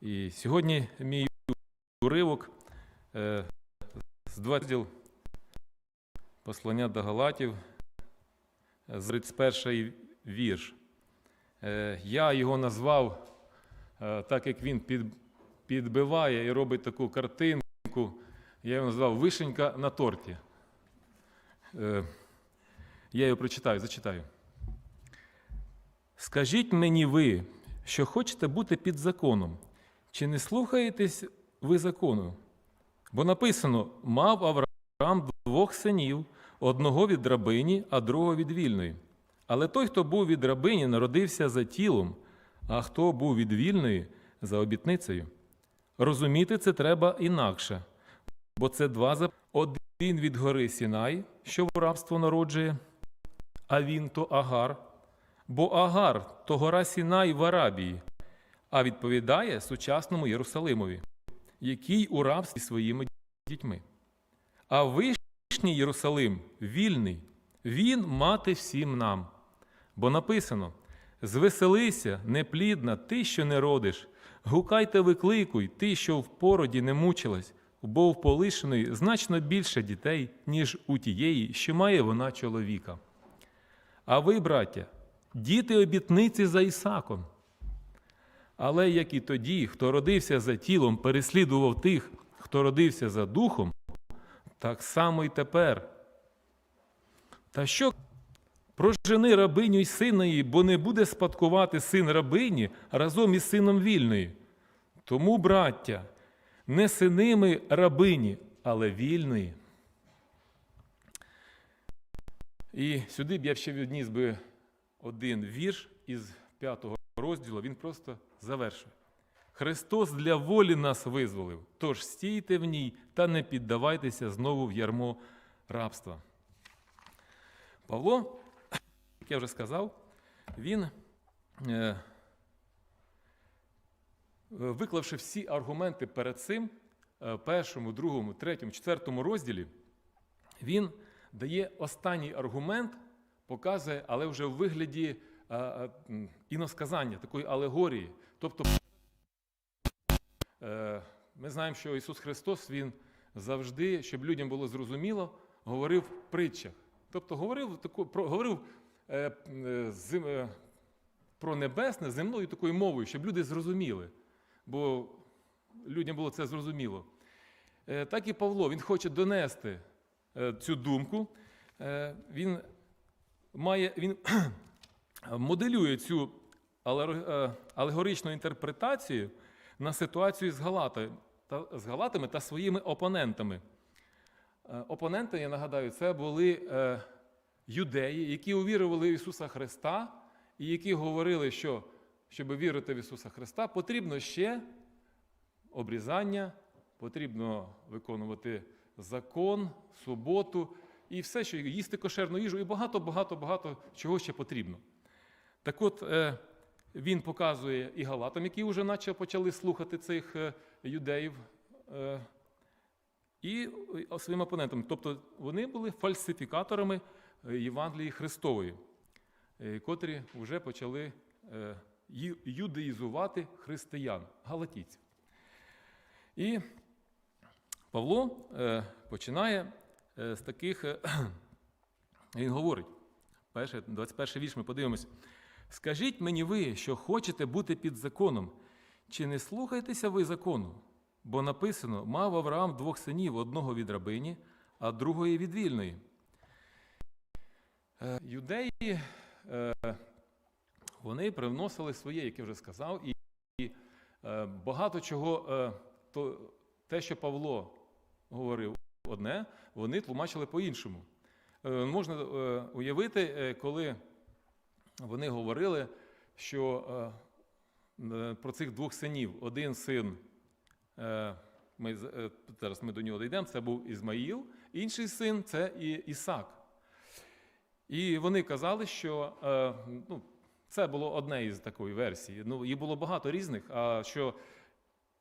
І сьогодні мій уривок е, з 20 послання до Галатів, е, з 31 вірш. Е, Я його назвав, так як він під, підбиває і робить таку картинку, я його назвав Вишенька на торті. Я його прочитаю, зачитаю. Скажіть мені ви, що хочете бути під законом, чи не слухаєтесь ви закону? Бо написано: мав Авраам двох синів, одного від рабині, а другого від вільної. Але той, хто був від рабині, народився за тілом, а хто був від вільної за обітницею. Розуміти це треба інакше, бо це два зап... один від гори Сінай, що в рабство народжує, а він то Агар. Бо Агар то гора Сінай в Арабії, а відповідає сучасному Єрусалимові, який у рабстві своїми дітьми. А вишній Єрусалим вільний, він мати всім нам. Бо написано: звеселися, неплідна, ти, що не родиш, гукайте викликуй, ти, що в породі не мучилась, бо в полишеної значно більше дітей, ніж у тієї, що має вона чоловіка. А ви, браття, діти обітниці за Ісаком. Але як і тоді, хто родився за тілом, переслідував тих, хто родився за духом, так само й тепер. Та що прожени рабиню й сина її, бо не буде спадкувати син рабині разом із сином вільної. Тому, браття, не синими рабині, але вільної. І сюди б я ще відніс би один вірш із п'ятого розділу, він просто завершує. Христос для волі нас визволив, тож стійте в ній та не піддавайтеся знову в ярмо рабства. Павло, як я вже сказав, він, е, виклавши всі аргументи перед цим, е, першому, другому, третьому, четвертому розділі, він дає останній аргумент, показує, але вже в вигляді е, іносказання, такої алегорії. Тобто, е, ми знаємо, що Ісус Христос Він завжди, щоб людям було зрозуміло, говорив в притчах. Тобто говорив, таку, про, говорив е, е, зим, е, про небесне земною такою мовою, щоб люди зрозуміли. Бо людям було це зрозуміло. Е, так і Павло, він хоче донести е, цю думку. Е, він має, він моделює цю алер- е, алегоричну інтерпретацію на ситуацію з, Галатою, та, з Галатами та своїми опонентами. Е, Опоненти, я нагадаю, це були е, юдеї, які увірували в Ісуса Христа, і які говорили, що щоб вірити в Ісуса Христа, потрібно ще обрізання, потрібно виконувати закон, суботу і все, що їсти кошерну їжу, і багато, багато, багато чого ще потрібно. Так от, е, він показує і галатам, які вже наче почали слухати цих е, юдеїв, е, і е, своїм опонентам. Тобто вони були фальсифікаторами Євангелії Христової, котрі вже почали юдеїзувати християн, галатійців. І Павло починає з таких, він говорить, перше, 21 вірш ми подивимось. Скажіть мені ви, що хочете бути під законом, чи не слухайтеся ви закону? Бо написано: мав Авраам двох синів, одного від рабині, а другої від вільної. Е, Юдеї е, вони привносили своє, як я вже сказав, і, е, багато чого, то, те, що Павло говорив одне, вони тлумачили по-іншому. Можна уявити, коли вони говорили, що е, е, про цих двох синів один син, е, ми, зараз ми до нього дійдемо, це був Ізмаїл, інший син це Ісак. І вони казали, що ну, це було одне із такої версії. Ну, їх було багато різних, а що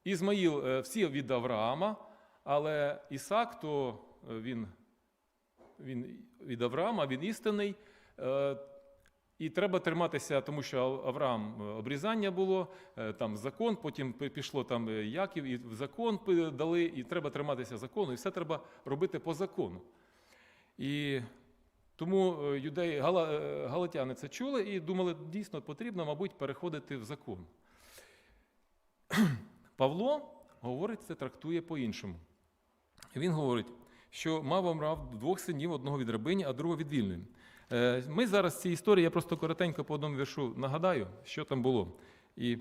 Ізмаїл всі від Авраама, але Ісак, то він, він від Авраама, він істинний. І треба триматися, тому що Авраам е, обрізання було, е, там закон, потім пішло там е, Яків, і закон дали, і треба триматися закону, і все треба робити по закону. І тому юдеї, галатяни це чули і думали, дійсно потрібно, мабуть, переходити в закон. Павло говорить, це трактує по-іншому. Він говорить, що мав Амрав двох синів, одного від рабині, а другого від вільної. Е, Ми зараз в цій історії, я просто коротенько по одному віршу нагадаю, що там було. І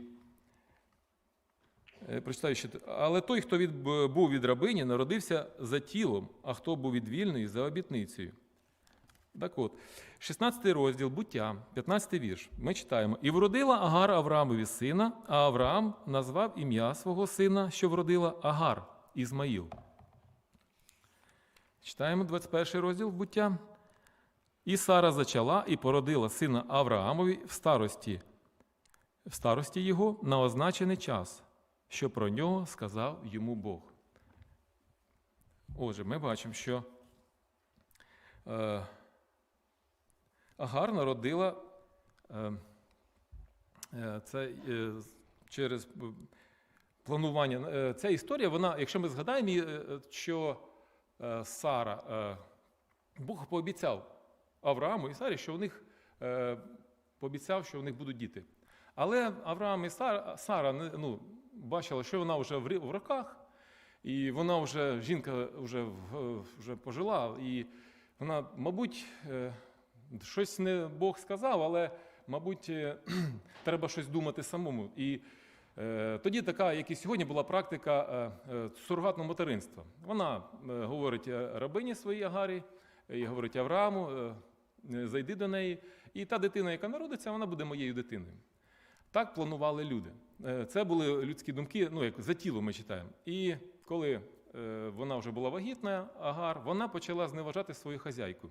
е, прочитаю ще. Але той, хто від, був від рабині, народився за тілом, а хто був від вільної за обітницею. Так от, 16 розділ буття, 15 вірш. Ми читаємо: І вродила Агар Авраамові сина, а Авраам назвав ім'я свого сина, що вродила Агар Ізмаїл. Читаємо 21 розділ буття. І Сара зачала і породила сина Авраамові в старості, в старості його на означений час, що про нього сказав йому Бог. Отже, ми бачимо, що е, Агар народила е, е, це через планування. Ця історія, вона, якщо ми згадаємо, що Сара, Бог пообіцяв Аврааму і Сарі, що у них е, пообіцяв, що у них будуть діти. Але Авраам і Сара, Сара ну, бачила, що вона вже в, роках, і вона вже, жінка вже, вже пожила, і вона, мабуть, е, щось не Бог сказав, але, мабуть, е, треба щось думати самому. І е, тоді така, як і сьогодні, була практика е, е, материнства. Вона говорить рабині своїй Агарі, і говорить Аврааму, зайди до неї, і та дитина, яка народиться, вона буде моєю дитиною. Так планували люди. Е, Це були людські думки, ну як за тіло ми читаємо. І коли е, вона вже була вагітна, Агар, вона почала зневажати свою хазяйку.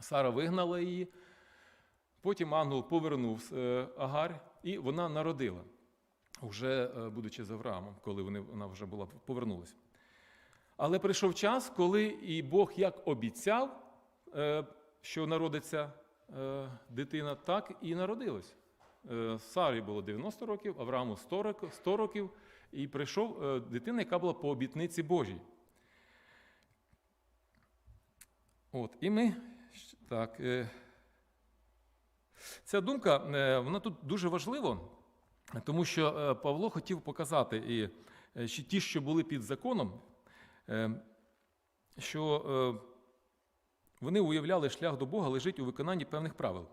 Сара вигнала її, потім ангел повернув е, Агар, і вона народила, вже е, будучи з Авраамом, коли вона вже була повернулася. Але прийшов час, коли і Бог як обіцяв, е, що народиться е, дитина, так і народилась. Е, Сарі було 90 років, Аврааму 100 років, і прийшов е, дитина, яка була по обітниці Божій. От, і ми так. Ця думка, вона тут дуже важлива, тому що Павло хотів показати, і ті, що були під законом, що вони уявляли, шлях до Бога лежить у виконанні певних правил.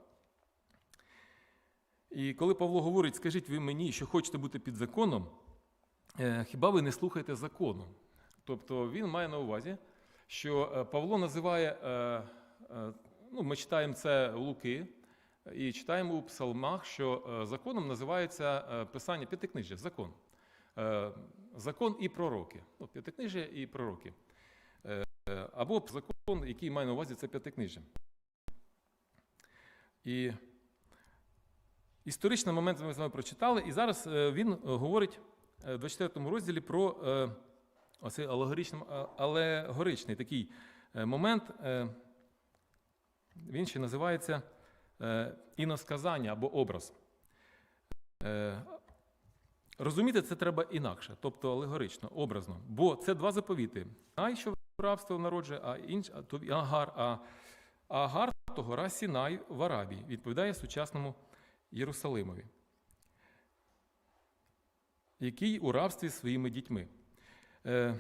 І коли Павло говорить, скажіть ви мені, що хочете бути під законом, е, хіба ви не слухаєте закону? Тобто він має на увазі, що е, Павло називає, е, ну, ми читаємо це у Луки, і читаємо у псалмах, що законом називається писання п'ятикнижжя, закон. Закон і пророки. Ну, п'ятикнижжя і пророки. Або закон, який має на увазі це п'ятикнижжя. І історичний момент ми з вами прочитали, і зараз е, він е, говорить е, в 24 розділі про оцей алегоричний, такий момент. Він ще називається іносказання або образ. Розуміти це треба інакше, тобто алегорично, образно. Бо це два заповіти. Ай, що рабство народжує, а інш, а, то Агар, а, Агар то гора Сінай в Арабії, відповідає сучасному Єрусалимові, який у рабстві своїми дітьми. Е,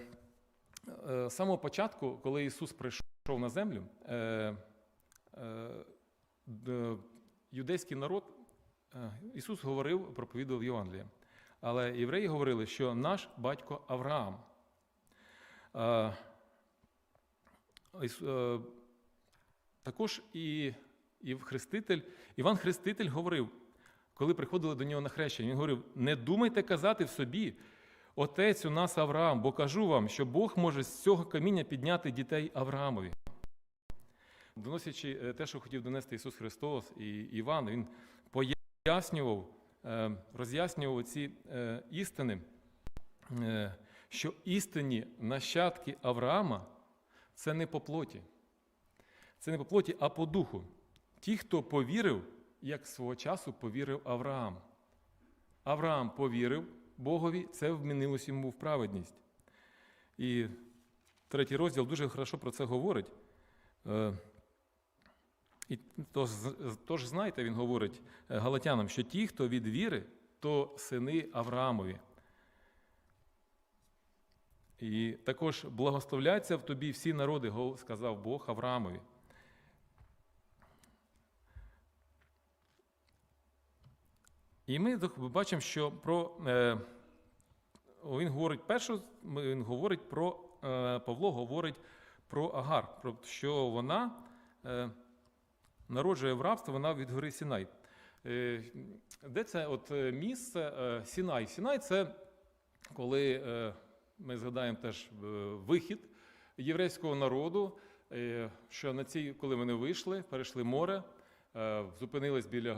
е, з самого початку, коли Ісус прийшов на землю, е, е, юдейський народ, е, Ісус говорив, проповідував Євангелія. Але євреї говорили, що наш батько Авраам. Е, Також і, і Хреститель, Іван Хреститель говорив, коли приходили до нього на хрещення, він говорив: не думайте казати в собі, отець у нас Авраам, бо кажу вам, що Бог може з цього каміння підняти дітей Авраамові. Доносячи е, те, що хотів донести Ісус Христос і Іван, він пояснював, е, роз'яснював ці істини, що істинні нащадки Авраама це не по плоті. Це не по плоті, а по духу. Ті, хто повірив як свого часу повірив Авраам. Авраам повірив Богові, це вмінилось йому в праведність. І третій розділ дуже хорошо про це говорить. Е, І тож, тож знаєте, він говорить е, галатянам, що ті, хто від віри, то сини Авраамові. І також благословляться в тобі всі народи, сказав Бог Авраамові. І ми бачимо, що про е, він говорить першу, він говорить про е, Павло говорить про Агар, про що вона е, народжує в рабство, вона від гори Сінай. Де це от місце Сінай? Сінай це коли ми згадаємо теж е, вихід єврейського народу, е, що на цій, коли вони вийшли, перейшли море, е, зупинились біля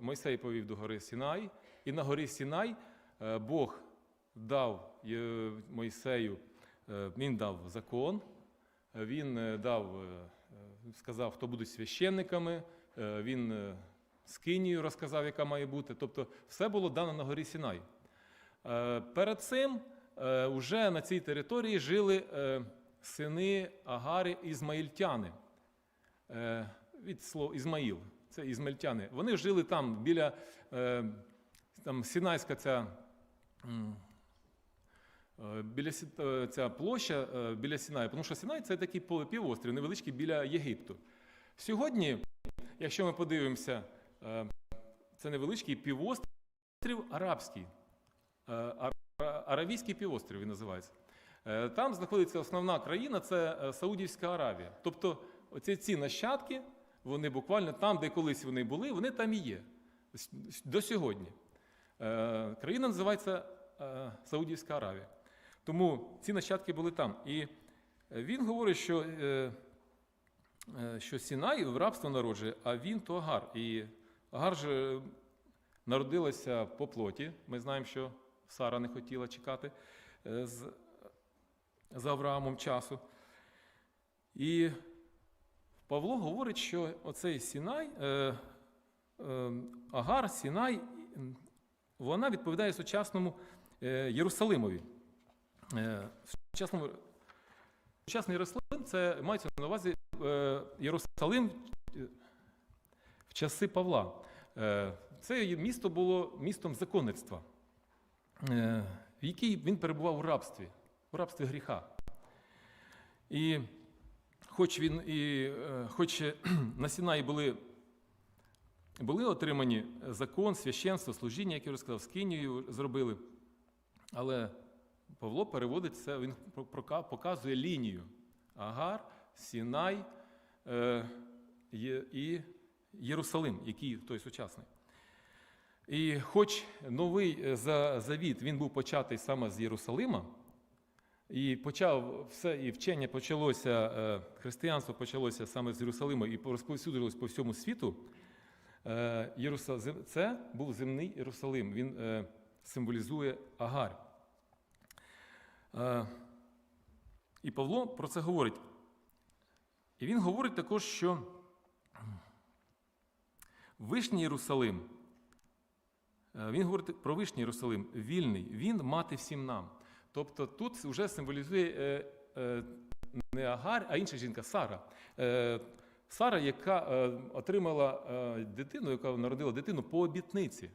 Мойсей повів до гори Сінай, і на горі Сінай Бог дав Мойсею, він дав закон, він дав, сказав, хто будуть священниками, він скинію розказав, яка має бути. Тобто все було дано на горі Сінай. Перед цим е, уже на цій території жили е, сини Агарі ізмаїльтяни. Е, Від слова Ізмаїл, це ізмаїльтяни. Вони жили там біля е, там, Сінайська ця. е, Біля е, ця площа е, біля Сінаю, тому що Сінай це такий півострів, невеличкий біля Єгипту. Сьогодні, якщо ми подивимося, е, це невеличкий півострів арабський. Е, Ар- Аравійський півострів він називається. Е, Там знаходиться основна країна це е, Саудівська Аравія. Тобто, оці ці нащадки, вони буквально там, де колись вони були, вони там і є до сьогодні. Країна називається Саудівська Аравія. Тому ці нащадки були там. І він говорить, що, що Сінай в рабство народжує, а він то Агар. І Агар же народилася по плоті. Ми знаємо, що Сара не хотіла чекати е, з, Авраамом часу. І Павло говорить, що оцей Сінай, е, е, Агар, Сінай, вона відповідає сучасному е, Єрусалимові. Е, сучасному, сучасний Єрусалим це мається на увазі е, Єрусалим е, в часи Павла. Е, Це місто було містом законництва, в якій він перебував у рабстві, у рабстві гріха. І хоч він і е, хоч е, на Сінаї були, були отримані закон, священство, служіння, як я вже сказав, з Кинією зробили, але Павло переводить це, він показує лінію. Агар, Сінай е, і Єрусалим, який той сучасний. І хоч новий е, завіт він був початий саме з Єрусалима, і почав все, і вчення почалося, е, християнство почалося саме з Єрусалима і розповсюдилось по всьому світу. е, Це був земний Єрусалим. Він символізує Агар. І Павло про це говорить. І він говорить також, що Вишній Єрусалим, він говорить про Вишній Єрусалим, вільний, він мати всім нам. Тобто тут вже символізує е, е, не Агар, а інша жінка Сара. Е, Сара, яка е, отримала е, дитину, яка народила дитину по обітниці.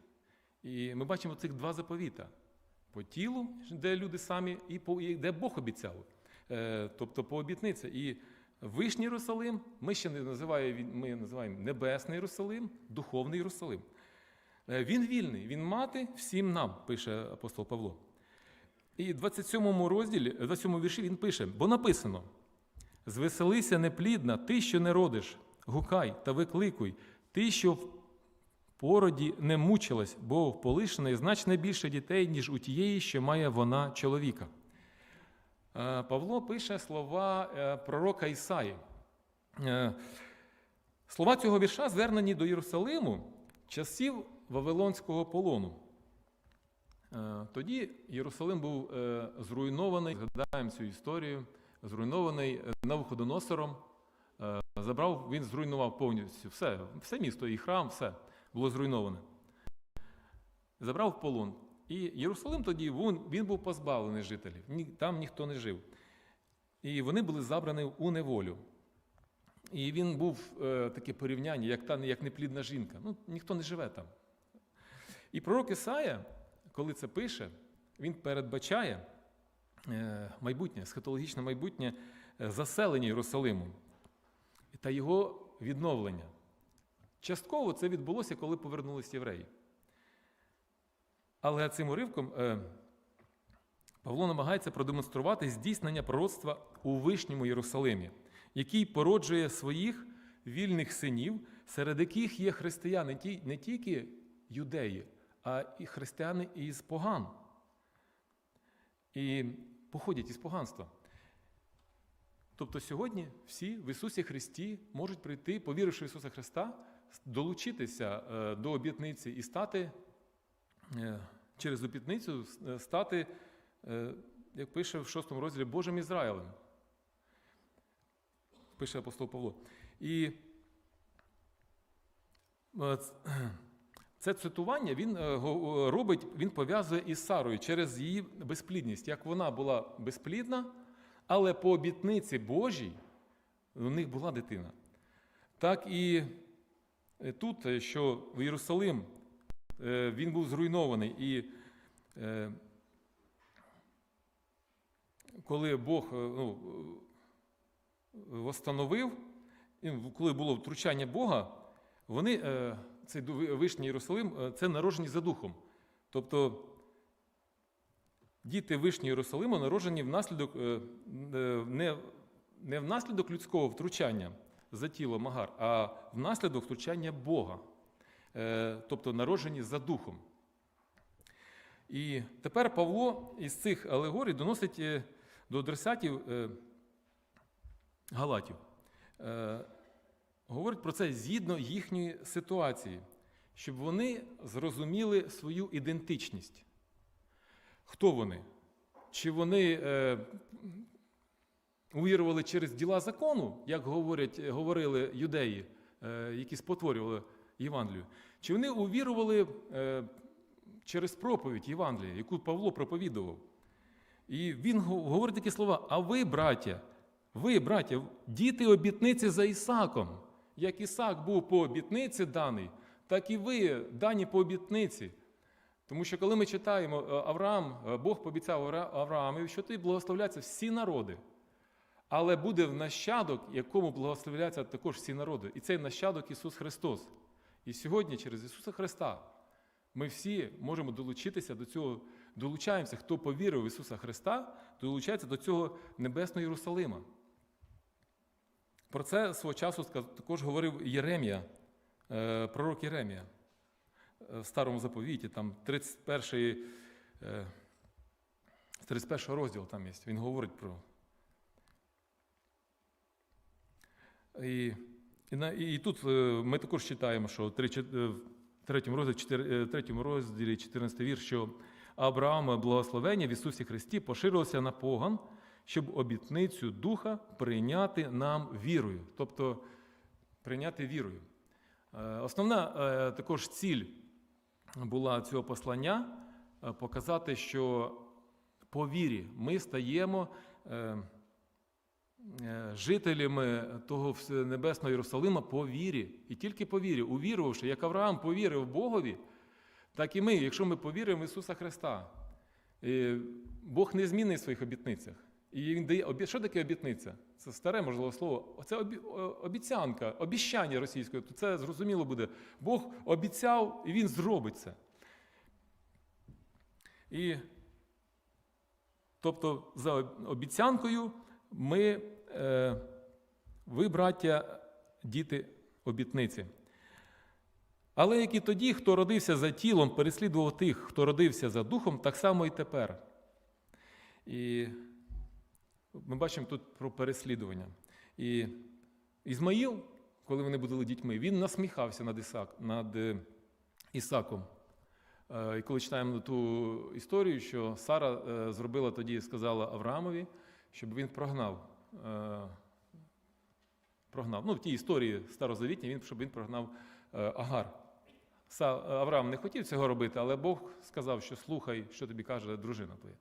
І ми бачимо цих два заповіта: по тілу, де люди самі, і по де Бог обіцяв. Е, тобто по обітниці. І Вишній Єрусалим, ми ще не називаємо, ми називаємо Небесний Єрусалим, Духовний Єрусалим. Е, Він вільний, він мати всім нам, пише апостол Павло. І в 27 розділі, 27 вірші він пише: бо написано: Звеселися неплідна, ти, що не родиш, гукай та викликуй, ти, що в породі не мучилась, бо в полишеної значно більше дітей, ніж у тієї, що має вона чоловіка. Е, Павло пише слова е, пророка Ісаї. Слова цього вірша звернені до Єрусалиму часів Вавилонського полону. Е, Тоді Єрусалим був е, зруйнований, згадаємо цю історію, зруйнований е, Навуходоносором. Забрав, він зруйнував повністю все, все місто і храм, все. було зруйноване. Забрав в полон. І Єрусалим тоді він, він був позбавлений жителів, там ніхто не жив. І вони були забрані у неволю. І він був таке порівняння, як та як неплідна жінка. Ну, ніхто не живе там. І пророк Ісая, коли це пише, він передбачає е, майбутнє, есхатологічне майбутнє е, заселення Єрусалиму та його відновлення. Частково це відбулося, коли повернулися євреї. Але цим уривком е, Павло намагається продемонструвати здійснення пророцтва у Вишньому Єрусалимі, який породжує своїх вільних синів, серед яких є християни не тільки юдеї, а і християни із поган. І походять із поганства. Тобто сьогодні всі в Ісусі Христі можуть прийти, повіривши в Ісуса Христа, долучитися е, до обітниці і стати е, через обітницю е, стати, як пише в шостому розділі, Божим Ізраїлем. Пише апостол Павло. І це цитування він е, робить, він пов'язує із Сарою через її безплідність. Як вона була безплідна, але по обітниці Божій у них була дитина. Так і е, тут, е, що в Єрусалим е, він був зруйнований. І е, коли Бог е, ну, е, восстановив, коли було втручання Бога, вони, е, цей Вишній Єрусалим, е, це народжені за духом. Тобто діти Вишнього Єрусалиму народжені внаслідок, е, е, не, не внаслідок людського втручання за тіло Магар, а внаслідок втручання Бога. Тобто народжені за духом. І тепер Павло із цих алегорій доносить до адресатів Галатів. Е, Говорить про це згідно їхньої ситуації, щоб вони зрозуміли свою ідентичність. Хто вони? Чи вони е, увірували через діла закону, як говорять, говорили юдеї, е, які спотворювали Євангелію? Чи вони увірували е, через проповідь Євангелія, яку Павло проповідував? І він говорить такі слова: а ви, браття, ви, браття, діти обітниці за Ісаком. Як Ісак був по обітниці даний, так і ви дані по обітниці. Тому що коли ми читаємо е, Авраам, е, Бог пообіцяв Авра- Авраамові, що ти благословляться всі народи. Але буде нащадок, якому благословляться також всі народи. І цей нащадок Ісус Христос. І сьогодні, через Ісуса Христа, ми всі можемо долучитися до цього, долучаємося, хто повірив в Ісуса Христа, долучається до цього небесного Єрусалима. Про це свого часу також говорив Єремія, е, пророк Єремія е, в Старому заповіті, там 31, е, 31 розділ там є. Він говорить про. І, і, на- і тут е, ми також читаємо, що в три- е, третьому розділі, е, третьому розділі 14 вірш, що Авраама благословення в Ісусі Христі поширилося на поган, щоб обітницю Духа прийняти нам вірою. Тобто прийняти вірою. Е, Основна е, також ціль була цього послання е, показати, що по вірі ми стаємо жителями того небесного Єрусалима по вірі. І тільки по вірі, увірувавши, як Авраам повірив Богові, так і ми, якщо ми повіримо в Ісуса Христа. Бог не змінить в своїх обітницях. І він дає обі- що таке обітниця? Це старе можливо слово. Це обі- обіцянка, обіщання російською. То це зрозуміло буде. Бог обіцяв, і він зробить це. І тобто за обіцянкою ми, е, ви, браття, діти обітниці. Але як і тоді, хто родився за тілом, переслідував тих, хто родився за духом, так само і тепер. І ми бачимо тут про переслідування. І Ізмаїл, коли вони були дітьми, він насміхався над, Ісак, над е, Ісаком. Е, І коли читаємо ту історію, що Сара е, зробила тоді, сказала Авраамові, щоб він прогнав. прогнав. Ну, в тій історії старозавітній, він, щоб він прогнав Агар. Авраам не хотів цього робити, але Бог сказав, що слухай, що тобі каже дружина твоя.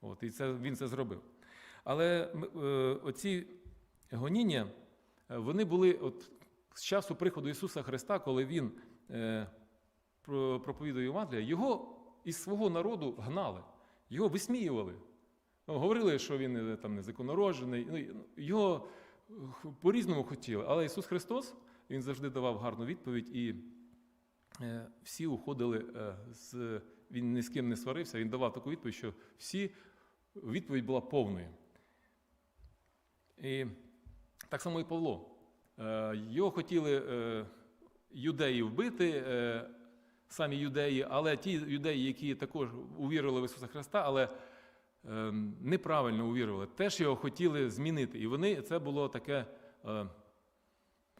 От, і це, він це зробив. Але е, оці гоніння, е, вони були от, з часу приходу Ісуса Христа, коли Він е, про- проповідує Євангелія, його із свого народу гнали, його висміювали. Ну, Говорили, що він там незаконороджений. Ну, Його е, по-різному хотіли. Але Ісус Христос Він завжди давав гарну відповідь, і всі уходили з. Він ні з ким не сварився, він давав таку відповідь, що всі відповідь була повною. І так само і Павло. Е, Його хотіли е, юдеї вбити, е, самі юдеї, але ті юдеї, які також увірили в Ісуса Христа, але е, неправильно увірували, теж його хотіли змінити. І вони це було таке.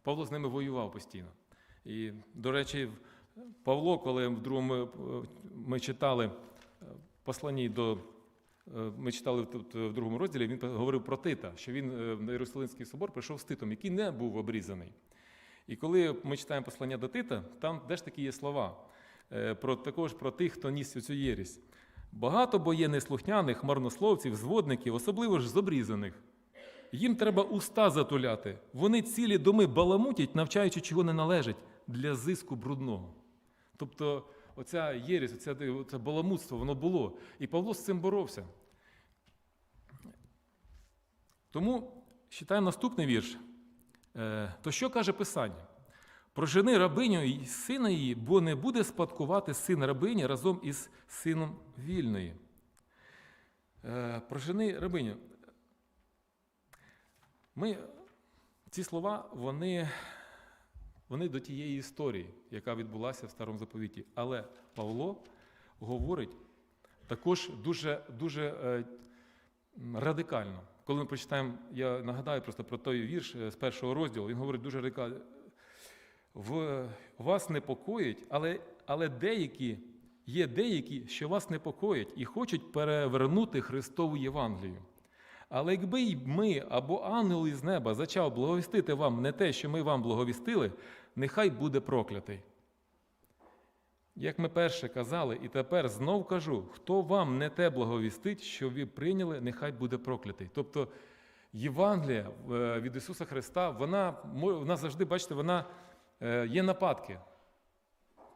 Павло з ними воював постійно. І, до речі, Павло, коли в другому ми читали посланні до. Е, Ми читали тут в другому розділі, він говорив про Тита, що він е, на Єрусалимський собор прийшов з Титом, який не був обрізаний. І коли ми читаємо послання до Тита, там теж такі є слова е, про, також про тих, хто ніс цю єрість. Багато бо є неслухняних, марнословців, зводників, особливо ж з обрізаних. Їм треба уста затуляти. Вони цілі доми баламутять, навчаючи, чого не належить, для зиску брудного. Тобто, оця єрість, оце, оце баламутство, воно було. І Павло з цим боровся. Тому читаємо наступний вірш. Е, То що каже Писання? Прожени рабиню і сина її, бо не буде спадкувати син рабині разом із сином вільної. Е, Прожени рабиню. Ми, ці слова, вони, вони до тієї історії, яка відбулася в старому заповіті. Але Павло говорить також дуже, дуже е, радикально. Коли ми прочитаємо, я нагадаю просто про той вірш е, з першого розділу, він говорить дуже радикально. В вас непокоїть, але, але деякі, є деякі, що вас непокоять і хочуть перевернути Христову Євангелію. Але якби й ми або ангел із неба зачав благовістити вам не те, що ми вам благовістили, нехай буде проклятий. Як ми перше казали, і тепер знов кажу: хто вам не те благовістить, що ви прийняли, нехай буде проклятий. Тобто Євангелія е, від Ісуса Христа, вона, вона завжди, бачите, вона е, є нападки.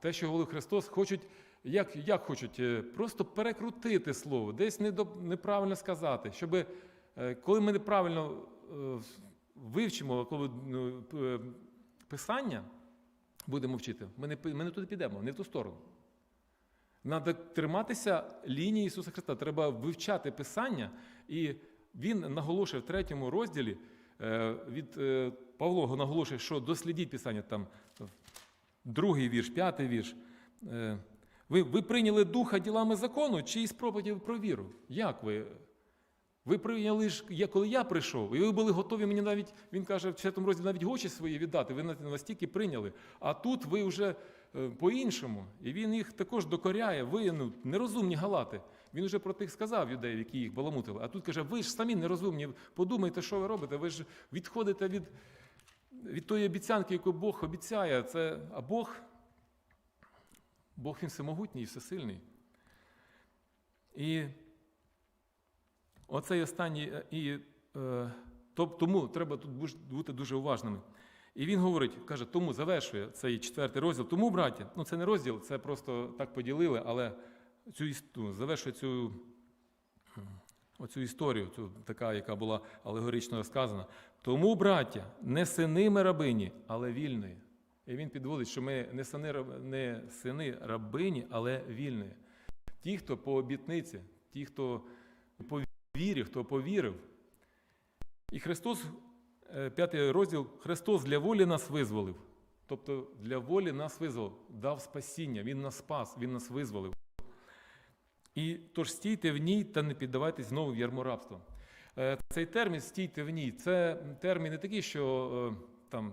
Те, що говорив Христос, хочуть, як, як хочуть, Е, просто перекрутити слово, десь неправильно сказати, щоб коли ми неправильно вивчимо, коли ну, писання будемо вчити, ми не, ми не туди підемо, не в ту сторону. Треба триматися лінії Ісуса Христа. Треба вивчати Писання, і Він наголошує в третьому розділі е, від е, Павло наголошує, що дослідіть Писання там другий вірш, п'ятий вірш. Е, Ви, ви прийняли духа ділами закону чи із проповіді про віру? Як ви? Ви прийняли ж, коли я прийшов, і ви були готові мені навіть, він каже, в 4 розділі навіть очі свої віддати, ви на- настільки прийняли. А тут ви вже е, по-іншому. І він їх також докоряє. Ви ну, нерозумні галати. Він вже про тих сказав юдеїв, які їх баламутили. А тут каже, ви ж самі нерозумні, подумайте, що ви робите. Ви ж відходите від, від тої обіцянки, яку Бог обіцяє. Це, а Бог, Бог він всемогутній і всесильний. І Оцей останній, е, і е, то- тому треба тут бути дуже уважними. І він говорить, каже, тому завершує цей четвертий розділ. Тому, браття, ну це не розділ, це просто так поділили, але цю ну, завершує цю, оцю історію, цю, така, яка була алегорично розказана. Тому, браття, не сини ми рабині, але вільної. І він підводить, що ми не сини, не сини рабині, але вільної. Ті, хто по обітниці, ті, хто по вірі, хто повірив. І Христос, е, п'ятий розділ, Христос для волі нас визволив. Тобто для волі нас визволив, дав спасіння, Він нас спас, Він нас визволив. І тож стійте в ній та не піддавайтесь знову в ярмо рабства. Е, Цей термін стійте в ній це термін не такий, що е, там,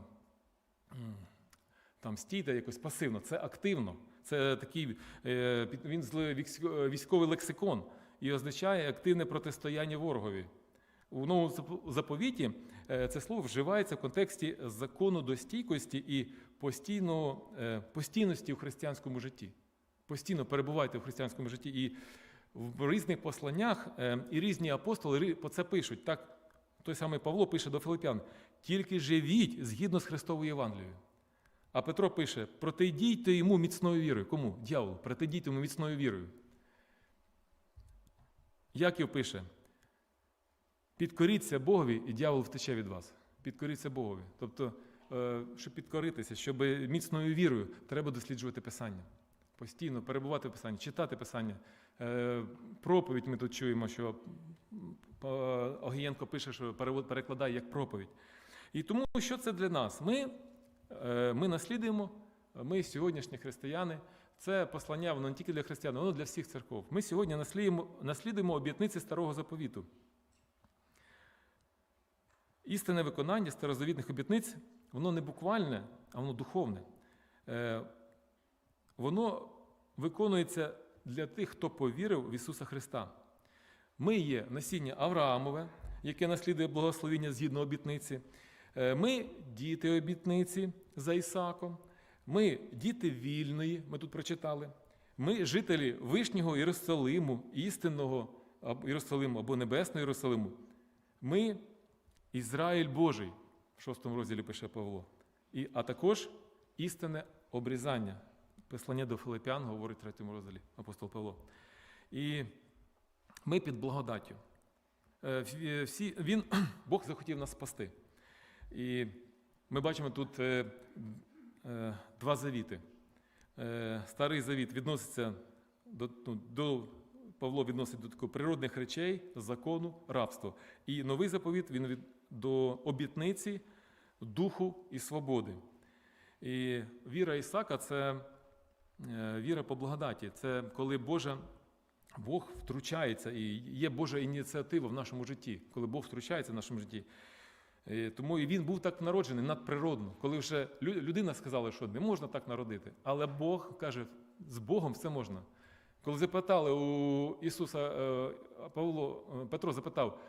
там стійте якось пасивно, це активно. Це такий, він військовий лексикон і означає активне протистояння ворогові. У новому заповіті е, це слово вживається в контексті закону до стійкості і е, постійності у християнському житті. Постійно перебувайте в християнському житті. І в різних посланнях е, і різні апостоли по це пишуть. Так, той самий Павло пише до Филип'ян: тільки живіть згідно з Христовою Євангелією. А Петро пише: протидійте йому міцною вірою. Кому? Дьяволу, протидійте йому міцною вірою. Яків пише: підкоріться Богові, і дьявол втече від вас. Підкоріться Богові. Тобто, е, щоб підкоритися, щоб міцною вірою, треба досліджувати Писання. Постійно перебувати в Писанні, читати Писання. Е, Проповідь ми тут чуємо, що е, Огієнко пише, що перевод- перекладає як проповідь. І тому що це для нас? Ми, ми наслідуємо, ми сьогоднішні християни. Це послання воно не тільки для християн, воно для всіх церков. Ми сьогодні наслідуємо, обітниці старого заповіту. Істинне виконання старозавітних обітниць, воно не буквальне, а воно духовне. Е, Воно виконується для тих, хто повірив в Ісуса Христа. Ми є насіння Авраамове, яке наслідує благословіння згідно обітниці. Е, Ми діти обітниці за Ісаком. Ми діти вільної, ми тут прочитали. Ми жителі Вишнього Єрусалиму, істинного Єрусалиму або Небесного Єрусалиму. Ми Ізраїль Божий, в шостому розділі пише Павло. І, а також істинне обрізання. Послання до Филипян говорить в третьому розділі апостол Павло. І ми під благодаттю. Е, всі- Всі, він, Бог захотів нас спасти. І ми бачимо тут е, е, два завіти. Е, Старий завіт відноситься до, ну, до Павло відносить до таких природних речей, закону, рабства. І новий заповіт він від, до обітниці, духу і свободи. І віра Ісака це е, віра по благодаті. Це коли Божа, Бог втручається і є Божа ініціатива в нашому житті, коли Бог втручається в нашому житті. Е, Тому і він був так народжений надприродно, коли вже людина сказала, що не можна так народити. Але Бог каже, з Богом все можна. Коли запитали у Ісуса е, Павло, е, Петро запитав,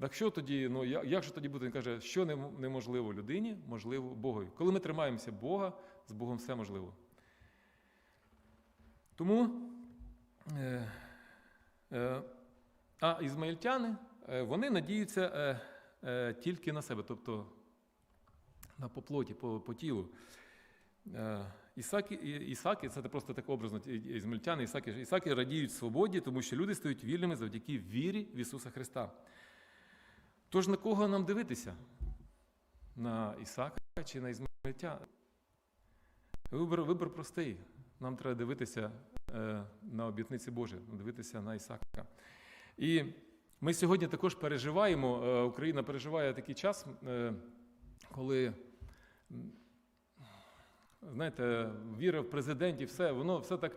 так що тоді, ну як же тоді буде? Він каже, що неможливо людині, можливо Богові. Коли ми тримаємося Бога, з Богом все можливо. Тому, а ізмаїльтяни, вони надіються тільки на себе, тобто на поплоті, по, по тілу. Е, Ісаки, Ісаки, це просто так образно, і- і- Ісаки, Ісаки радіють свободі, тому що люди стають вільними завдяки вірі в Ісуса Христа. Тож на кого нам дивитися? На Ісака чи на Ізмаїльтян? Вибір, вибір простий. Нам треба дивитися е, на обітниці Божі, дивитися на Ісака. І ми сьогодні також переживаємо, е, Україна переживає такий час, е, коли, знаєте, віра в президентів, все, воно все так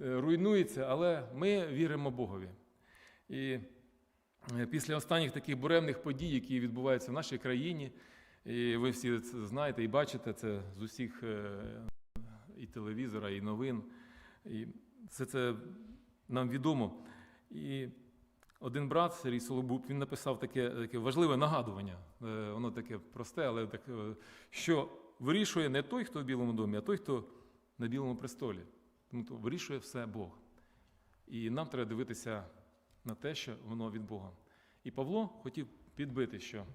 е, руйнується, але ми віримо Богові. І після останніх таких буремних подій, які відбуваються в нашій країні, і ви всі це знаєте і бачите це з усіх і телевізора, і новин. І все це нам відомо. І один брат Сергій Солобуб, він написав таке, таке важливе нагадування. Е, Воно таке просте, але так, е, що вирішує не той, хто в Білому домі, а той, хто на Білому престолі. Тому то вирішує все Бог. І нам треба дивитися на те, що воно від Бога. І Павло хотів підбити, що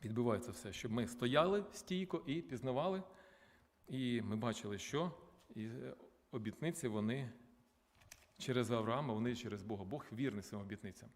підбивається все, щоб ми стояли стійко і пізнавали. І ми бачили, що і е, обітниці вони через Авраама, вони через Бога. Бог вірний своїм обітницям.